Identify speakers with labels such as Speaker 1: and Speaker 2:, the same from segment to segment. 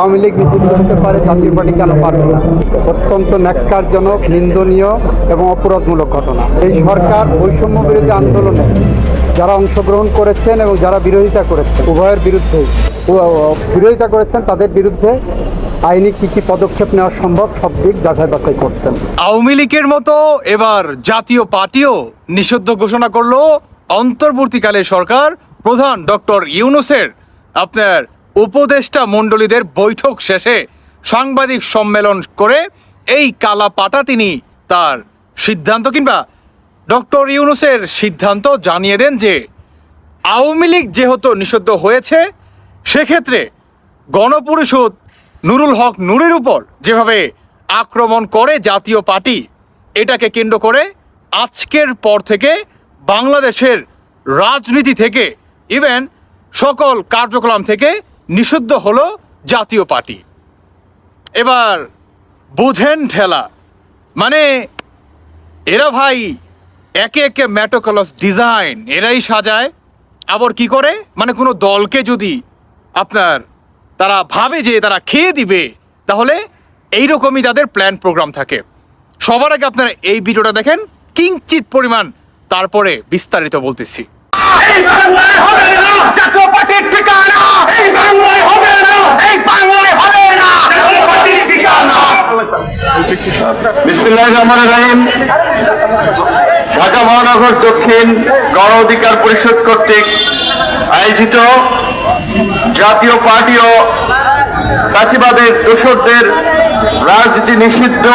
Speaker 1: আওয়ামী লীগ নিষিদ্ধ হতে পারে জাতীয় পার্টি কেন পারবে না? অত্যন্ত ন্যাক্কারজনক, নিন্দনীয় এবং অপরাধমূলক ঘটনা। এই সরকার বৈষম্য বিরোধী আন্দোলনে যারা অংশগ্রহণ করেছেন এবং যারা বিরোধিতা করেছেন, উভয়ের বিরুদ্ধে বিরোধিতা করেছেন, তাদের বিরুদ্ধে আইনি কী কী পদক্ষেপ নেওয়া সম্ভব, সব দিক যাচাই বাছাই করছেন।
Speaker 2: আওয়ামী লীগের মতো এবার জাতীয় পার্টিও নিষিদ্ধ ঘোষণা করল। অন্তর্বর্তীকালে সরকার প্রধান ডক্টর ইউনুসের আপনার উপদেষ্টা মণ্ডলীদের বৈঠক শেষে সাংবাদিক সম্মেলন করে এই কালা পাটা তিনি তার সিদ্ধান্ত কিংবা ডক্টর ইউনুসের সিদ্ধান্ত জানিয়ে দেন যে আওয়ামী লীগ যেহেতু নিষিদ্ধ হয়েছে, সেক্ষেত্রে গণপরিষদ নুরুল হক নুরের উপর যেভাবে আক্রমণ করে জাতীয় পার্টি, এটাকে কেন্দ্র করে আজকের পর থেকে বাংলাদেশের রাজনীতি থেকে ইভেন সকল কার্যক্রম থেকে নিষিদ্ধ হলো জাতীয় পার্টি। এবার বুঝেন ঠেলা মানে এরা ভাই একে একে ম্যাটোকলস ডিজাইন, এরাই সাজায়, আবার কি করে? মানে কোনো দলকে যদি আপনার তারা ভাবে যে তারা খেয়ে দিবে, তাহলে এইরকমই তাদের প্ল্যান প্রোগ্রাম থাকে। সবার আগে আপনারা এই ভিডিওটা দেখেন, কিঞ্চিত পরিমাণ তারপরে বিস্তারিত বলতেছি।
Speaker 3: এই বাংলায় হবে না। জাতীয় ঠিকানা। এই বাংলায় হবে না। এই বাংলায় হবে না। ঠিকানা।
Speaker 4: বিসমুল্লাহ রহমান রহিম। ঢাকা মহানগর দক্ষিণ গণ অধিকার পরিষদ কর্তৃক আয়োজিত জাতীয় পার্টি ও ফাঁসিবাদের দোষরদের রাজনীতি নিষিদ্ধ।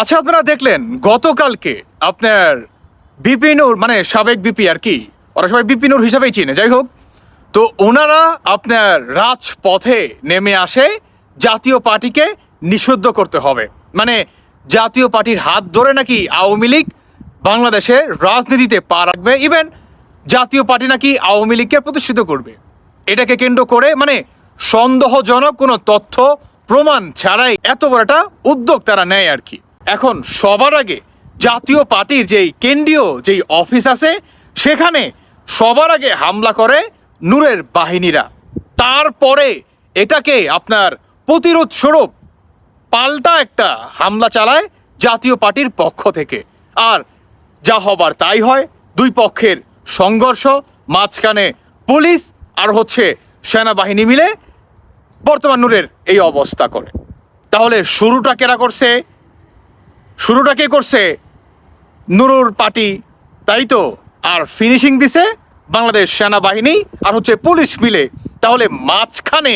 Speaker 2: আচ্ছা আপনারা দেখলেন গতকালকে আপনার বিপিনুর মানে সাবেক বিপি আর কি ওরা সবাই বিপিনুর হিসাবেই চিনে, যাই হোক। তো ওনারা আপনার রাজপথে নেমে আসে, জাতীয় পার্টিকে নিষিদ্ধ করতে হবে। মানে জাতীয় পার্টির হাত ধরে নাকি আওয়ামী লীগ বাংলাদেশে রাজনীতিতে পা রাখবে ইভেন জাতীয় পার্টি নাকি আওয়ামী লীগকে প্রতিষ্ঠিত করবে। এটাকে কেন্দ্র করে মানে সন্দেহজনক কোনো তথ্য, প্রমাণ ছাড়াই এত বড় একটা উদ্যোগ তারা নেয় আর কি। এখন সবার আগে জাতীয় পার্টির যেই কেন্দ্রীয় যেই অফিস আছে, সেখানে সবার আগে হামলা করে নূরের বাহিনীরা। তারপরে এটাকে আপনার প্রতিরোধ স্বরূপ পাল্টা একটা হামলা চালায় জাতীয় পার্টির পক্ষ থেকে। আর যা হবার তাই হয়, দুই পক্ষের সংঘর্ষ, মাঝখানে পুলিশ আর হচ্ছে সেনাবাহিনী মিলে বর্তমান নূরের এই অবস্থা করে। তাহলে শুরুটা কেরা করছে? শুরুটা কে করছে? নুরুর পার্টি, তাই তো? আর ফিনিশিং দিছে বাংলাদেশ সেনাবাহিনী আর হচ্ছে পুলিশ মিলে। তাহলে মাঝখানে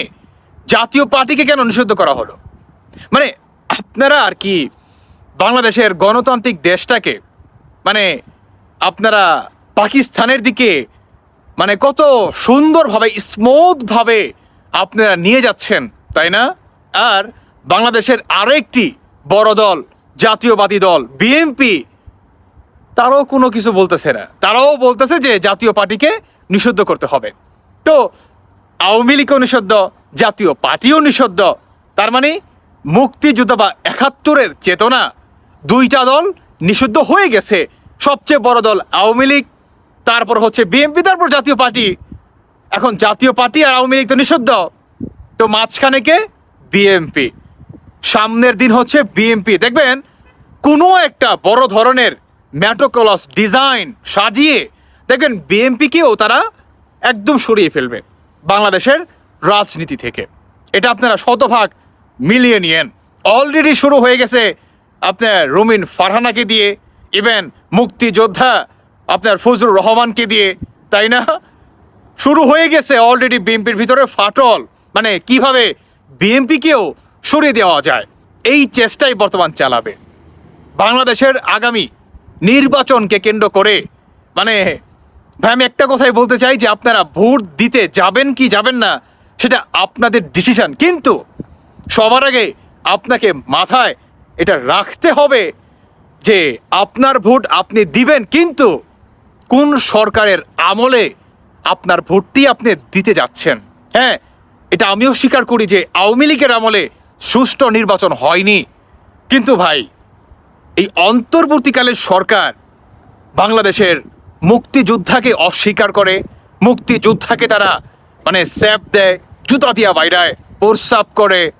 Speaker 2: জাতীয় পার্টিকে কেন নিষিদ্ধ করা হলো? মানে আপনারা আর কি বাংলাদেশের গণতান্ত্রিক দেশটাকে মানে আপনারা পাকিস্তানের দিকে মানে কত সুন্দরভাবে স্মুথভাবে আপনারা নিয়ে যাচ্ছেন, তাই না? আর বাংলাদেশের আরও একটি বড় দল, জাতীয়বাদী দল বিএনপি তারাও কোনো কিছু বলতেছে না। তারাও বলতেছে যে জাতীয় পার্টিকে নিষিদ্ধ করতে হবে। তো আওয়ামী লীগও নিষিদ্ধ, জাতীয় পার্টিও নিষিদ্ধ। তার মানে মুক্তিযুদ্ধ বা একাত্তরের চেতনা দুইটা দল নিষিদ্ধ হয়ে গেছে। সবচেয়ে বড় দল আওয়ামী লীগ, তারপর হচ্ছে বিএনপি, তারপর জাতীয় পার্টি। এখন জাতীয় পার্টি আর আওয়ামী লীগ তো নিষিদ্ধ। তো মাঝখানে কে? বিএনপি। সামনের দিন হচ্ছে বিএমপি দেখবেন কোনো একটা বড় ধরনের ম্যাটোকলস ডিজাইন সাজিয়ে দেখবেন বিএমপিকেও তারা একদম সরিয়ে ফেলবে বাংলাদেশের রাজনীতি থেকে। এটা আপনারা শতভাগ মিলিয়ে নিয়েন। অলরেডি শুরু হয়ে গেছে আপনার রুমিন ফারহানাকে দিয়ে ইভেন মুক্তিযোদ্ধা আপনার ফজলুর রহমানকে দিয়ে, তাই না? শুরু হয়ে গেছে অলরেডি বিএনপির ভিতরে ফাটল। মানে কীভাবে বিএনপিকেও সরিয়ে দেওয়া যায়? এই চেষ্টাই বর্তমান চালাবে। বাংলাদেশের আগামী নির্বাচনকে কেন্দ্র করে। মানে ভাই, আমি একটা কথাই বলতে চাই যে আপনারা ভোট দিতে যাবেন কি যাবেন না, সেটা আপনাদের ডিসিশন কিন্তু সবার আগে আপনাকে মাথায় এটা রাখতে হবে যে আপনার ভোট আপনি দিবেন, কিন্তু কোন সরকারের আমলে আপনার ভোটটি আপনি দিতে যাচ্ছেন? হ্যাঁ এটা আমিও স্বীকার করি যে আওয়ামী লীগের আমলে সুষ্ঠু নির্বাচন হয়নি। কিন্তু ভাই এই অন্তর্বর্তীকালে সরকার বাংলাদেশের মুক্তিযোদ্ধাকে অস্বীকার করে, মুক্তিযোদ্ধাকে তারা মানে স্যাপ দেয়, জুতা দিয়া বাইরায় প্রস্রাব করে।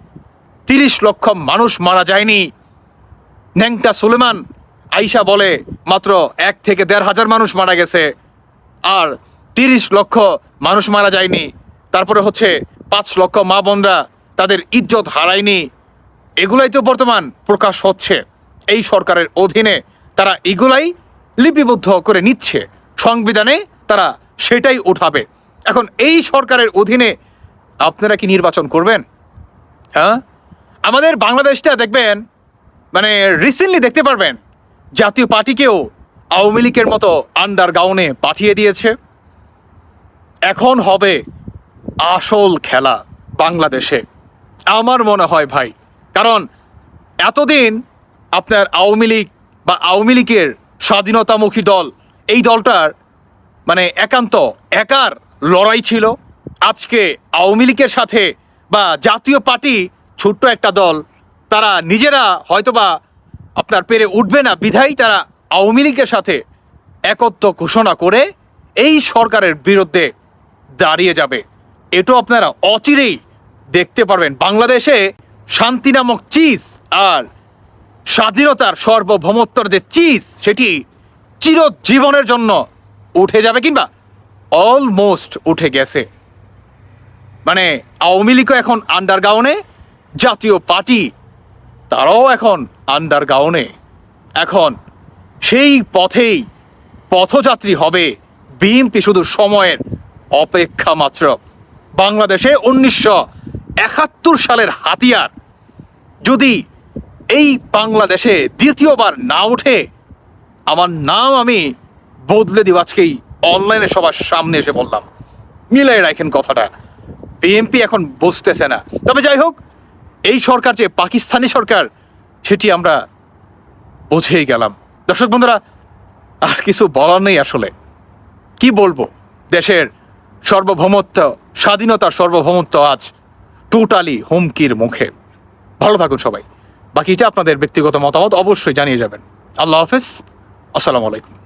Speaker 2: তিরিশ লক্ষ মানুষ মারা যায়নি। ন্যাংটা সুলেমান আইসা বলে, মাত্র এক থেকে দেড় হাজার মানুষ মারা গেছে। আর তিরিশ লক্ষ মানুষ মারা যায়নি। তারপরে হচ্ছে পাঁচ লক্ষ মা বোনরা তাদের ইজ্জত হারায়নি। এগুলাই তো বর্তমান প্রকাশ হচ্ছে। এই সরকারের অধীনে তারা এগুলাই লিপিবদ্ধ করে নিচ্ছে। সংবিধানে তারা সেটাই উঠাবে এখন এই সরকারের অধীনে আপনারা কি নির্বাচন করবেন? হ্যাঁ? আমাদের বাংলাদেশটা দেখবেন মানে রিসেন্টলি দেখতে পারবেন, জাতীয় পার্টিকেও আওয়ামী লীগের মতো আন্ডার গাউনে পাঠিয়ে দিয়েছে। এখন হবে আসল খেলা বাংলাদেশে। আমার মনে হয় ভাই, কারণ এতদিন আপনার আওয়ামী লীগ বা আওয়ামী লীগের স্বাধীনতামুখী দল, এই দলটার মানে একান্ত একার লড়াই ছিল। আজকে আওয়ামী লীগের সাথে বা জাতীয় পার্টি ছোট্ট একটা দল, তারা নিজেরা হয়তোবা আপনার পেরে উঠবে না, বিধায় তারা আওয়ামী লীগের সাথে একত্র ঘোষণা করে এই সরকারের বিরুদ্ধে দাঁড়িয়ে যাবে। এটাও আপনারা অচিরেই দেখতে পারবেন। বাংলাদেশে শান্তি নামক চিজ আর স্বাধীনতার সার্বভৌমত্বর যে চিজ, সেটি চিরজীবনের জন্য উঠে যাবে কিংবা অলমোস্ট উঠে গেছে। মানে আওয়ামী লীগও এখন আন্ডারগ্রাউন্ডে জাতীয় পার্টি তারাও এখন আন্ডারগ্রাউন্ডে এখন সেই পথেই পথযাত্রী হবে বিএনপি শুধু সময়ের অপেক্ষা মাত্র। বাংলাদেশে উনিশশো একাত্তর সালের হাতিয়ার যদি এই বাংলাদেশে দ্বিতীয়বার না উঠে আমার নাম আমি বদলে দিব আজকেই অনলাইনে সবার সামনে এসে বললাম। মিলাই রাখেন কথাটা। বিএনপি এখন বুঝতেছে না। তবে যাই হোক, এই সরকার যে পাকিস্তানি সরকার, সেটি আমরা বুঝেই গেলাম। দর্শক বন্ধুরা, আর কিছু বলার নেই আসলে। কি বলব? দেশের সর্বভৌমত্ব, স্বাধীনতার সর্বভৌমত্ব আজ টোটালি হুমকির মুখে। ভালো থাকুন সবাই। বাকিটা আপনাদের ব্যক্তিগত মতামত অবশ্যই জানিয়ে যাবেন। আল্লাহ হাফেজ। আসসালামু আলাইকুম।